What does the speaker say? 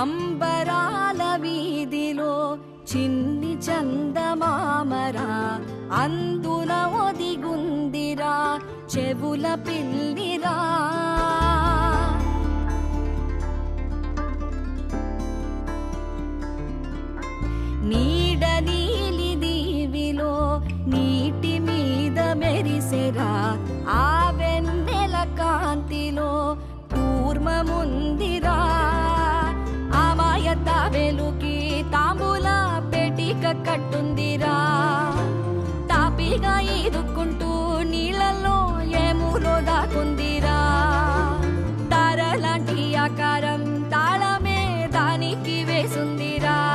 అంబరాల వీధిలో చిన్ని చందమామరా అందున ఒదిగుందిరా చెవుల పిల్లిరా. పెటిక కట్టుందిరా. తాపీగా ఈదుకుంటూ నీళ్ళల్లో ఏమూలో దాకుందిరా తారలాంటి ఆకారం తాళమే దానికి వేసుందిరా.